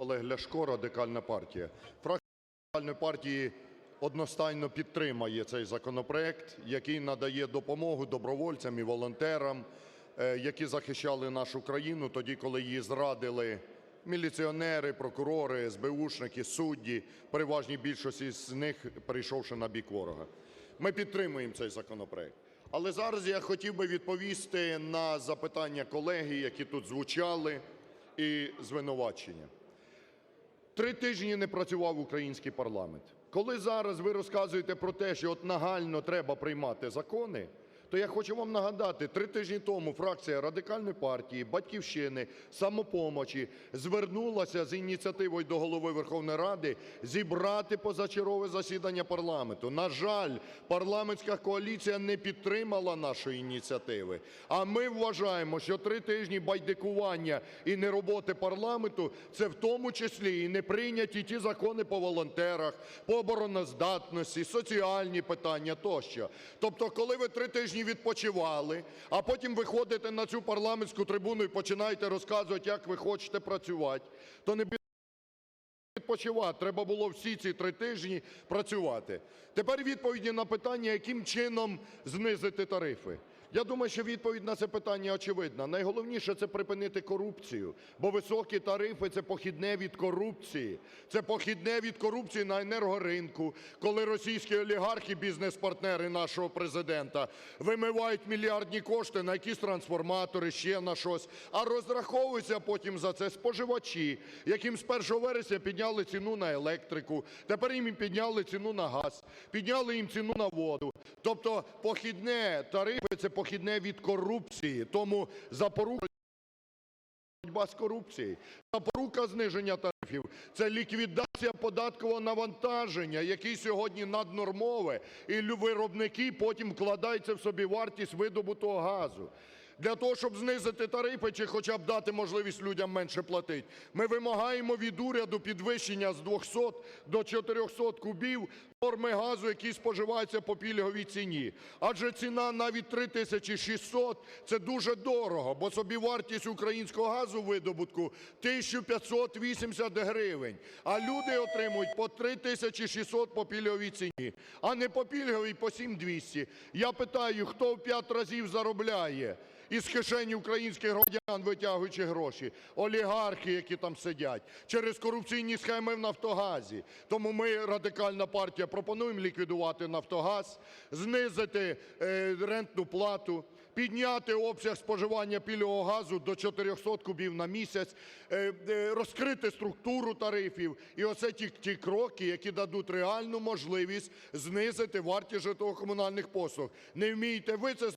Олег Ляшко, Радикальна партія. Фракція Радикальної партії одностайно підтримає цей законопроект, який надає допомогу добровольцям і волонтерам, е, які захищали нашу країну тоді, коли її зрадили міліціонери, прокурори, есбеушники, судді, переважній більшості з них перейшовши на бік ворога. Ми підтримуємо цей законопроект. Але зараз я хотів би відповісти на запитання колеги, які тут звучали, і звинувачення. Три тижні не працював український парламент. Коли зараз ви розказуєте про те, що от нагально треба приймати закони, то я хочу вам нагадати, три тижні тому фракція Радикальної партії, "Батьківщини", "Самопомочі" звернулася з ініціативою до Голови Верховної Ради зібрати позачергове засідання парламенту. На жаль, парламентська коаліція не підтримала нашої ініціативи. А ми вважаємо, що три тижні байдикування і нероботи парламенту – це в тому числі і не прийняті ті закони по волонтерах, по обороноздатності, соціальні питання тощо. Тобто, коли ви три тижні відпочивали, а потім виходите на цю парламентську трибуну і починаєте розказувати, як ви хочете працювати, то не відпочивати, треба було всі ці три тижні працювати. Тепер відповіді на питання, яким чином знизити тарифи. Я думаю, що відповідь на це питання очевидна. Найголовніше – це припинити корупцію, бо високі тарифи – це похідне від корупції. Це похідне від корупції на енергоринку, коли російські олігархи, бізнес-партнери нашого Президента, вимивають мільярдні кошти на якісь трансформатори, ще на щось, а розраховуються потім за це споживачі, яким з 1 вересня підняли ціну на електрику, тепер їм підняли ціну на газ, підняли їм ціну на воду. Тобто похідне тарифи – це похідне від корупції. Тому запорука боротьба з корупцією. Запорука зниження тарифів – це ліквідація податкового навантаження, яке сьогодні наднормове, і виробники потім вкладають це в собівартість видобутого газу. Для того, щоб знизити тарифи чи хоча б дати можливість людям менше платити, ми вимагаємо від уряду підвищення з 200 до 400 кубів норми газу, які споживаються по пільговій ціні. Адже ціна навіть 3600 – це дуже дорого, бо собівартість українського газу видобутку 1580 гривень, а люди отримують по 3600 по пільговій ціні, а не по пільговій по 7200. Я питаю, хто в 5 разів заробляє із кишені українських громадян, витягуючи гроші? Олігархи, які там сидять, через корупційні схеми в "Нафтогазі". Тому ми, Радикальна партія, пропонуємо ліквідувати "Нафтогаз", знизити е, рентну плату, підняти обсяг споживання пільгового газу до 400 кубів на місяць, е, е, розкрити структуру тарифів. І оце ті, кроки, які дадуть реальну можливість знизити вартість житлово-комунальних послуг. Не вмієте ви це